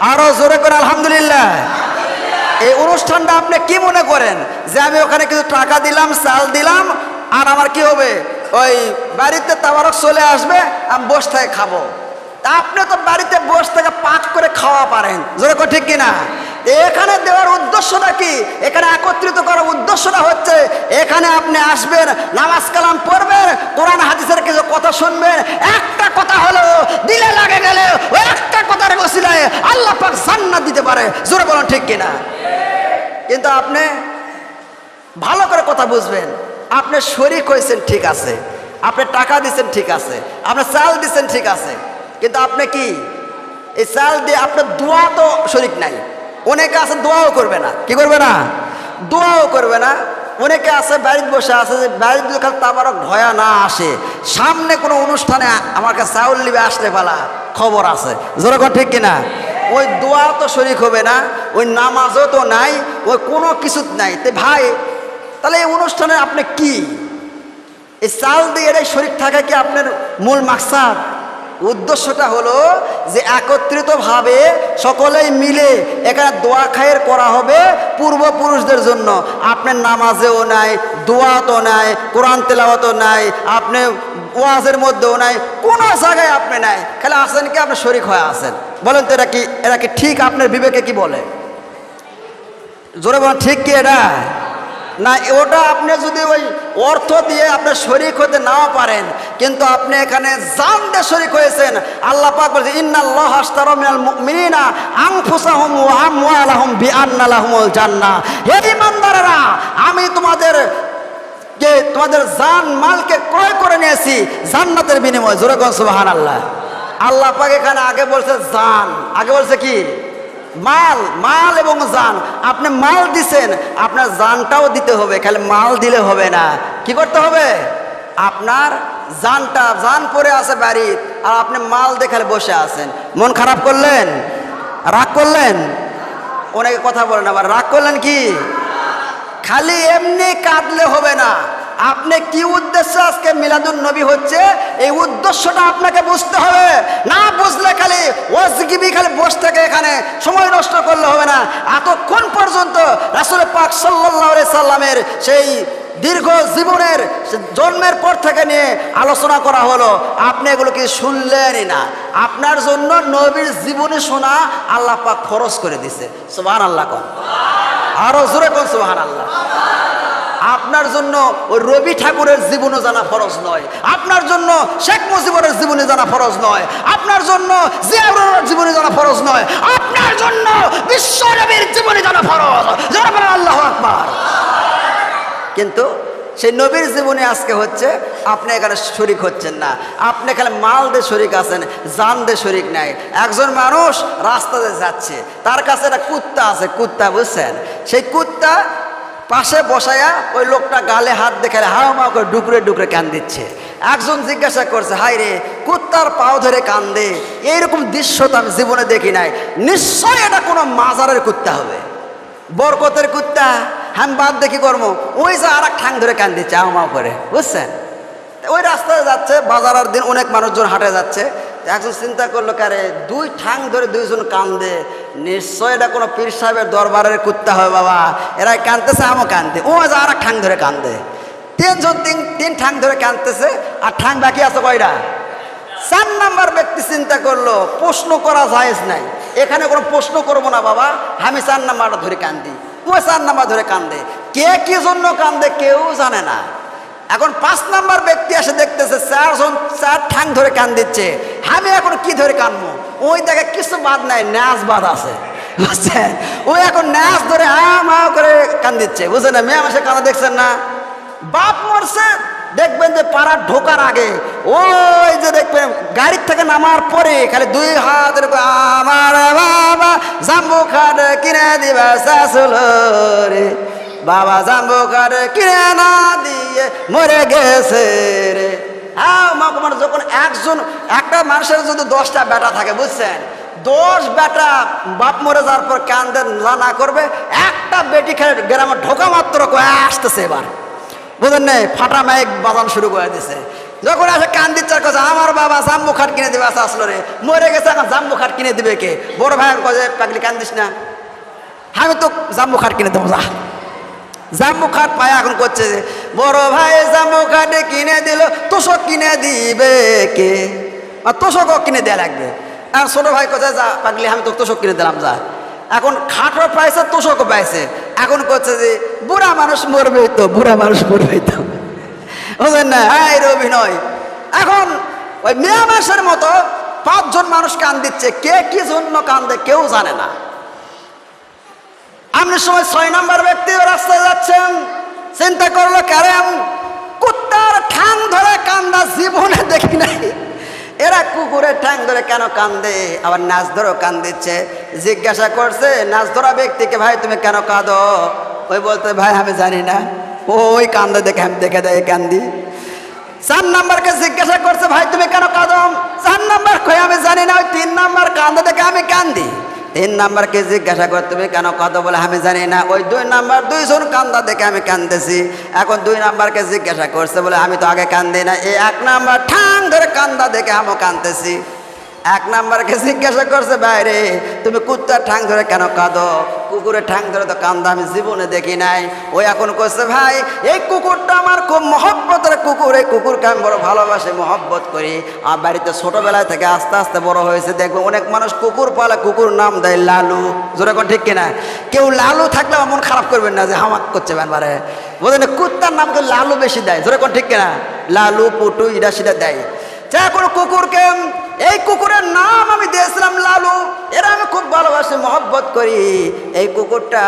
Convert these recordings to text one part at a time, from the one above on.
আরও জোরে করে আলহামদুলিল্লাহ। এই অনুষ্ঠানটা আপনি কি মনে করেন? যে আমি ওখানে কিছু টাকা দিলাম, চাল দিলাম, আর আমার কি হবে? ওই বাড়িতে তাবারক চলে আসবে, আমি বসে থেকে খাব আপনি তো বাড়িতে বসে থেকে পাক করে খাওয়া পারেন। জোরে ঠিক কিনা? এখানে দেওয়ার উদ্দেশ্যটা কি? এখানে একত্রিত করার উদ্দেশ্যটা হচ্ছে, এখানে আপনি আসবেন, নামাজ কালাম পড়বেন, কোরআন, হাদিসের কিছু কথা শুনবেন। একটা কথা হলো, দিলে লাগে গেলে ওই একটা কথার বসিলায় আল্লাহ পাক জান্নাত দিতে পারে। জোরে বলুন ঠিক কিনা? কিন্তু আপনি ভালো করে কথা বুঝবেন। আপনি শরিক হয়েছেন, ঠিক আছে। আপনি টাকা দিচ্ছেন ঠিক আছে। আপনি চাল দিচ্ছেন ঠিক আছে। কিন্তু আপনি কি? এই চাল দিয়ে আপনার দোয়া তো শরিক নাই। অনেকে আছে, দোয়াও করবে না। কি করবে না? দোয়াও করবে না। অনেকে আছে, বাড়িতে বসে আছে যে, বাড়িতে যদি খালি তারপর ভয়া না আসে, সামনে কোনো অনুষ্ঠানে আমাকে চাউল নিবে আসতে পালা খবর আছে। যেরকম ঠিক কিনা? ওই দোয়া তো শরিক হবে না, ওই নামাজও তো নাই, ওই কোনো কিছু নাই। তে ভাই, তাহলে এই অনুষ্ঠানে আপনি কি? এই চাল দিয়ে এটাই শরিক থাকা কি আপনার মূল মাকসাদ? উদ্দেশ্যটা হলো যে একত্রিতভাবে সকলেই মিলে এখানে দোয়া খায়ের করা হবে পূর্বপুরুষদের জন্য। আপনার নামাজেও নাই, দোয়াতও নাই, কোরআন তেলাওয়াতও নাই, আপনি ওয়াজের মধ্যেও নাই, কোনো জায়গায় আপনি নাই। খালি আসেন কি আপনি শরিক হয়ে আসেন বলেন তো এরা কি এরা কি ঠিক? আপনার বিবেকে কি বলে? জোরে বলেন, ঠিক কি এটা? না, ওটা আপনি যদি ওই অর্থ দিয়ে আপনি শরিক হতে নাও পারেন, কিন্তু আপনি এখানে জান দিয়ে শরিক হয়েছেন, আল্লাহ পাক বলছে, ইন্নাল্লাহ আশতারা মিনাল মুমিনিনা আনফুসাহুম ওয়া আমওয়ালাহুম বিআন্না লাহুমুল জান্নাহ। হে ইমানদারেরা আমি তোমাদের যে তোমাদের জান, মালকে ক্রয় করে নিয়েছি জান্নাতের বিনিময়ে। জোরে সুবহানাল্লাহ। আল্লাহ পাক এখানে আগে বলছে জান, আগে বলছে কি? মাল মাল এবং জান। আপনি মাল দিছেন, আপনার জানটাও দিতে হবে, খালি মাল দিলে হবে না। কি করতে হবে? আপনার জানটা, জান পরে আছে বাড়ি আর আপনি মাল দেখালে বসে আছেন। মন খারাপ করলেন? রাগ করলেন? অনেকে কথা বলেন আবার রাগ করলেন কি? খালি এমনি কাঁদলে হবে না। আপনি কি উদ্দেশ্য আজকে মিলাদুন নবী হচ্ছে? এই উদ্দেশ্যটা আপনাকে বুঝতে হবে। না বুঝলে খালি ওয়াজগিবি খালি বসে থেকে এখানে সময় নষ্ট করলে হবে না। এতক্ষণ পর্যন্ত রাসুল পাক সাল্লাহ সাল্লামের সেই দীর্ঘ জীবনের জন্মের পর থেকে নিয়ে আলোচনা করা হলো। আপনি এগুলো কি শুনলেনই না? আপনার জন্য নবীর জীবনী শোনা আল্লাহ পাক খরচ করে দিছে। সুবাহ আল্লাহ কন। আরও জোরে কোন সুবাহান আল্লাহ আপনার জন্য ওই রবি ঠাকুরের জীবনে জানা ফরজ নয়। আপনার জন্য শেখ মুজিবুরের জীবনে জানা ফরজ নয়। আপনার জন্য জিয়াউরের জীবনে জানা ফরজ নয়। আপনার জন্য বিশ্ব নবীর জীবনে জানা ফরজ। আল্লাহ আকবার। কিন্তু সেই নবীর জীবনে আজকে হচ্ছে আপনি এখানে শরিক হচ্ছেন না। আপনি এখানে মাল দিয়ে শরিক আছেন, জান দিয়ে শরিক নাই। একজন মানুষ রাস্তাতে যাচ্ছে, তার কাছে একটা কুত্তা আছে, কুত্তা বুঝছেন? সেই কুত্তা পাশে বসায়া ওই লোকটা গালে হাত দেখে হাও মাও করে ডুকরে ডুকরে কান দিচ্ছে। একজন জিজ্ঞাসা করছে, হাই রে, কুত্তার পাও ধরে কান্দে। এইরকম দৃশ্য তো আমি জীবনে দেখি নাই। নিশ্চয়ই এটা কোনো মাজারের কুত্তা হবে। বরকতের কুত্তা। হ্যাঁ বাদ দেখি কর্ম ওই যে আর এক ঠাং ধরে কান দিচ্ছে আও মাও করে। বুঝছেন? ওই রাস্তায় যাচ্ছে বাজারের দিন অনেক মানুষজন হাঁটে যাচ্ছে। একজন চিন্তা করল কারে দুই ঠাং ধরে দুইজন কান্দে। নিশ্চয় এটা কোনো পীর সাহেবের দরবারের কুত্তা হবে বাবা। এরা কানতেছে আমও কান্দে ও যে আর ঠাং ধরে কান্দে তিনজন তিন তিন ঠাং ধরে কানতেছে আর ঠাং বাকি আছে কয়টা? চার নাম্বার ব্যক্তি চিন্তা করল, প্রশ্ন করা জায়েজ নাই। এখানে কোনো প্রশ্ন করব না বাবা, আমি চার নাম্বারটা ধরে কান্দি। ও চার নাম্বার ধরে কান্দে। কে কি জন্য কান্দে কেউ জানে না। এখন পাঁচ নাম্বার ব্যক্তি এসে দেখতেছে, চারজন চার ঠাং ধরে কান দিচ্ছে আমি এখন কি ধরে কানবো ওই দেখে কিছু বাদ নাই, ন্যাস বাদ আছে। বুঝছেন? ওই এখন ন্যাস ধরে হা, মা করে কান দিচ্ছে, বুঝছেন না? মেয়ে মাসে কানা দেখছেন না? বাপ মরছে, দেখবেন যে পাড়া ঢোকার আগে ওই যে দেখবেন গাড়ির থেকে নামার পরে খালি দুই হাত আমার বাবা জাম্বু খাট কিনে দিবা শাশুলো রে। বাবা জাম্বু খাট কিনে না দিয়ে মরে গেছে রে। হ্যাঁ মা কুমার, যখন একজন, একটা মানুষের যদি দশটা বেটা থাকে, বুঝছেন? দশ বেটা বাপ মরে যাওয়ার পর কান্দে, না করবে, একটা বেটি খেলে গ্রামে ঢোকা মাত্র আসতেছে এবার। বুঝলেন না ফাটা মাইক বাজান শুরু করে দিছে। যখন আসে কান দিচ্ছে আর কথা আমার বাবা জাম্বু খাট কিনে দিবে আসা আসলো রে। মরে গেছে, এখন জাম্বু খাট কিনে দিবে কে? বড় ভাই কয়ে পাগলি, কান্দিস না। আমি তো জাম্বু খাট কিনে দেবো, যা। জাম্বু খাট পায় এখন করছে বড় ভাই জাম্বু খাটে কিনে দিল, তোষক কিনে দিবে কে? আর তোষকও কিনে দেয়া লাগবে। আর ছোট ভাই কোথায় যা, পাগলি, আমি তো তোষক কিনে দিলাম, যা। এখন খাটও পাইছে, তোষকও পাইছে। এখন করছে যে, বুড়া মানুষ মরবে তো, বুড়া মানুষ মরবে তো। বুঝলেন না? এর অভিনয়। এখন ওই মেয়া মাসের মতো পাঁচজন মানুষ কান দিচ্ছে, কে কি জন্য কান্দে কেউ জানে না। আপনি সময় ছয় নম্বর ব্যক্তি রাস্তায় যাচ্ছেন। চিন্তা করল কারণ কুত্তার ঠ্যাং ধরে কান্দা, জীবনে দেখি নাই। এরা কুকুরের ঠ্যাং ধরে কেন কান্দে? আবার নাচ ধরেও কান দিচ্ছে জিজ্ঞাসা করছে, নাচ ধরা ব্যক্তিকে ভাই তুমি কেন কাঁদো? ওই বলতে, ভাই, আমি জানি না। ওই কান্দে দেখে, আমি দেখে দেয় কান্দি। চার নাম্বারকে জিজ্ঞাসা করছে, ভাই, তুমি কেন কাঁদো? চার নাম্বার কই আমি জানি না। ওই তিন নাম্বার কান্দে দেখে, আমি কান্দি। তিন নাম্বারকে জিজ্ঞাসা করে তুমি কেন কত বলে আমি জানি না। ওই দুই নাম্বার দুইজন কান্দা দেখে আমি কান্দেছি। এখন দুই নাম্বারকে জিজ্ঞাসা করছে বলে, আমি তো আগে কান্দি না এই এক নাম্বার ঠাং ধরে কান্দা দেখে আমিও কান্দতেছি এক নাম্বারকে জিজ্ঞাসা করছে বাইরে তুমি কুত্তার ঠাং ধরে কেন কাঁদো? কুকুরের ঠাং ধরে তো কান্দা, আমি জীবনে দেখি নাই। ওই এখন করছে ভাই, এই কুকুরটা আমার খুব মহব্বতের কুকুর। এই কুকুরকে আমি বড় ভালোবাসি, মহব্বত করি। আমার বাড়িতে ছোটবেলায় থেকে আস্তে আস্তে বড় হয়েছে, দেখব অনেক মানুষ কুকুর পালে, কুকুর নাম দেয় লালু। জোরে কোন ঠিক কিনা? কেউ লালু থাকলে আমার মন খারাপ করবেন না, যে হামাক করছে একবারে বোঝেন কুত্তার নামকে লালু বেশি দেয়? জোরে কোন ঠিক কিনা? লালু, পুটু ইটা সেটা দেয়। যা কোনো কুকুরকে এই কুকুরের নাম আমি দিয়েছিলাম লালু। এরা আমি খুব ভালোবাসি, মহব্বত করি। এই কুকুরটা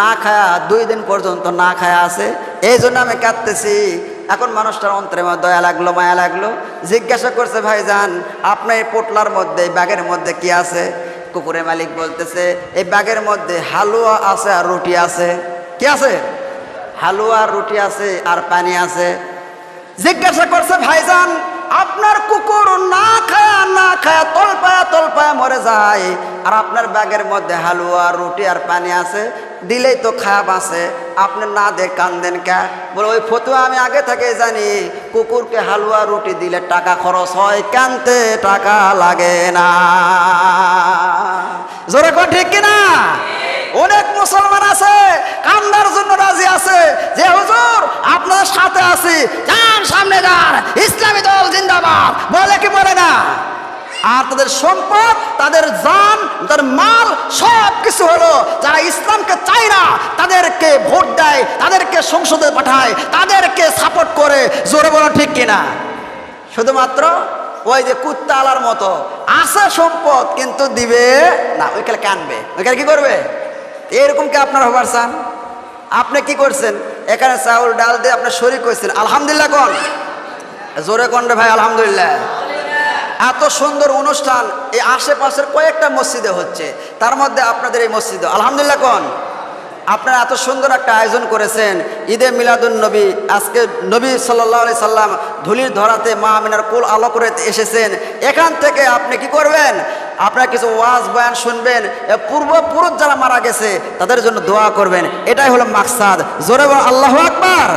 না খায়া দুই দিন পর্যন্ত না খায়া আছে। এই জন্য আমি কাঁদতেছি। এখন মানুষটার অন্তরে আমার দয়া লাগল, মায়া লাগল। জিজ্ঞাসা করছে ভাইজান আপনার এই পোটলার মধ্যে, এই ব্যাগের মধ্যে কি আছে? কুকুরের মালিক বলতেছে, এই ব্যাগের মধ্যে হালুয়া আছে আর রুটি আছে। কি আছে? হালুয়া আর রুটি আছে আর পানি আছে। জিজ্ঞাসা করছে ভাইজান আপনার কুকুর না খায়া না খায়া, তলপায়া তলপায়া মরে যায়। আর আপনার ব্যাগের মধ্যে হালুয়া, রুটি আর পানি আছে, দিলেই তো খারাপ আছে আপনি না দে কান্দেন কে? বলে, ওই ফতুয়া আমি আগে থেকে জানি। কুকুরকে হালুয়া, রুটি দিলে টাকা খরচ হয়, কানতে টাকা লাগে না। জোরে কর ঠিক কিনা? অনেক মুসলমান আছে, কান্দার জন্য রাজি আছে। যে হুজুর আপনাদের সাথে আছি। যান সামনে যান। ইসলামী দল জিন্দাবাদ। বলে কি বলে না? আর তাদের সম্পদ, তাদের জান, তাদের মাল, সব কিছু হলো যারা ইসলামকে চায় না, তাদেরকে ভোট দেয়, তাদেরকে সংসদে পাঠায়, তাদেরকে সাপোর্ট করে। জোরে বলো ঠিক কিনা? শুধুমাত্র ওই যে কুত্তালার মতো, আছে সম্পদ কিন্তু দিবে না, ওইখানে কানবে। ওইখানে কি করবে? এরকম কি আপনার হবার চান? আপনি কি করছেন? এখানে চাউল, ডাল দিয়ে আপনার শরীর করছেন আলহামদুলিল্লাহ কোন? জোরে কোন রে ভাই, আলহামদুলিল্লাহ। এত সুন্দর অনুষ্ঠান, এই আশেপাশের কয়েকটা মসজিদে হচ্ছে। তার মধ্যে আপনাদের এই মসজিদে, আলহামদুলিল্লাহ কন? আপনারা এত সুন্দর একটা আয়োজন করেছেন, ঈদে মিলাদুল নবী, আজকে নবী সাল্লাহ আলি সাল্লাম ধুলির ধরাতে মা আমিনার কুল আলো করে এসেছেন। এখান থেকে আপনি কি করবেন? আপনারা কিছু ওয়াজ বয়ান শুনবেন পূর্বপুরুষ যারা মারা গেছে, তাদের জন্য দোয়া করবেন। এটাই হলো মাকসাদ। জোরে আল্লাহ আকবার।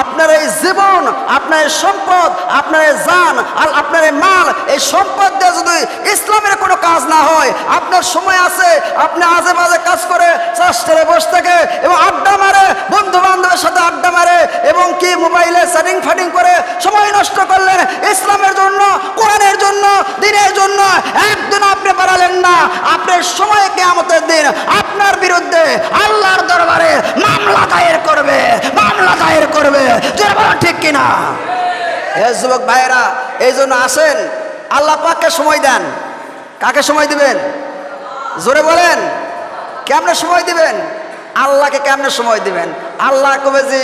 আপনার এই জীবন, আপনার সম্পদ, আপনার জান আর আপনার মাল, এই সম্পদ দিয়ে যদি ইসলামের কোনো কাজ না হয়, আপনার সময় আছে, আপনি আজে বাজে কাজ করে চাষটারে বসে থেকে এবং আড্ডা মারে বন্ধু বান্ধবের সাথে আড্ডা মারে এবং কি মোবাইলে সেটিং ফাটিং করে সময় নষ্ট করলেন ইসলামের জন্য, কোরআনের জন্য, দিনের জন্য একদিন আপনি না। আপনার সময় কেয়ামতের দিন আপনার বিরুদ্ধে আল্লাহর দরবারে মামলা দায়ের করবে, মামলা দায়ের করবে। ঠিক কিনা? যুবক ভাইয়েরা, এই জন্য আসেন। আল্লাহ পাককে সময় দেন। কাকে সময় দিবেন? জোরে বলেন। কেমনে সময় দিবেন? আল্লাহকে কেমনে সময় দিবেন? আল্লাহ কবে যে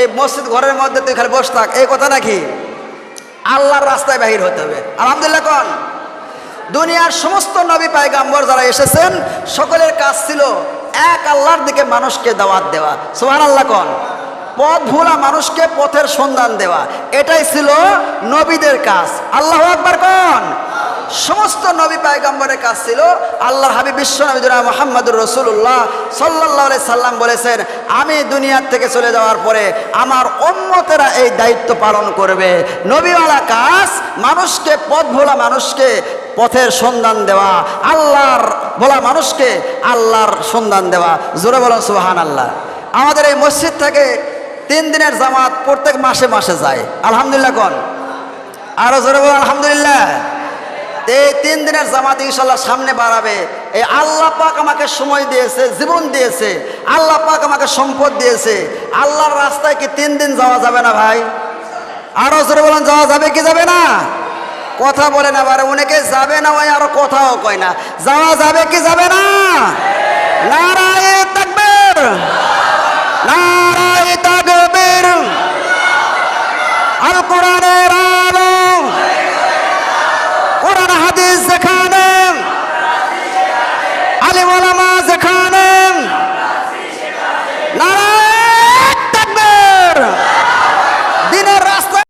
এই মসজিদ ঘরের মধ্যে তুই খালি বসে থাক, এই কথা নাকি? আল্লাহর রাস্তায় বাহির হতে হবে। আলহামদুলিল্লাহ কন? দুনিয়ার সমস্ত নবী পায়গাম্বর যারা এসেছেন, সকলের কাজ ছিল এক আল্লাহর দিকে মানুষকে দাওয়াত দেওয়া। সোহান আল্লাহ কন। পথ ভোলা মানুষকে পথের সন্ধান দেওয়া। এটাই ছিল নবীদের কাজ। আল্লাহ আকবার কন। সমস্ত নবী পায়গম্বরের কাজ ছিল আল্লাহ হাবিব বিশ্ব নবী মোহাম্মদুর রসুল্লাহ সাল্লাহ সাল্লাম বলেছেন, আমি দুনিয়ার থেকে চলে যাওয়ার পরে আমার অন্যতেরা এই দায়িত্ব পালন করবে। নবীওয়ালা কাজ মানুষকে, পথ ভোলা মানুষকে পথের সন্ধান দেওয়া, আল্লাহর ভোলা মানুষকে আল্লাহর সন্ধান দেওয়া। জোরে বলেন সুবাহান আল্লাহ আমাদের এই মসজিদ থেকে তিন দিনের জামাত প্রত্যেক মাসে মাসে যায়। আলহামদুলিল্লাহ কন? আরও জোরে বলেন, আলহামদুলিল্লাহ। এই তিন দিনের জামাত ইনশাল্লাহ সামনে বাড়াবে। এই আল্লাহ পাক আমাকে সময় দিয়েছে, জীবন দিয়েছে। আল্লাহ পাক আমাকে সম্পদ দিয়েছে। আল্লাহর রাস্তায় কি তিন দিন যাওয়া যাবে না ভাই? আরও জোরে বলেন, যাওয়া যাবে কি যাবে না? কথা বলে না আর অনেকে যাবে না, ওই আরও কথাও কয় না। যাওয়া যাবে কি যাবে না? নারায়ে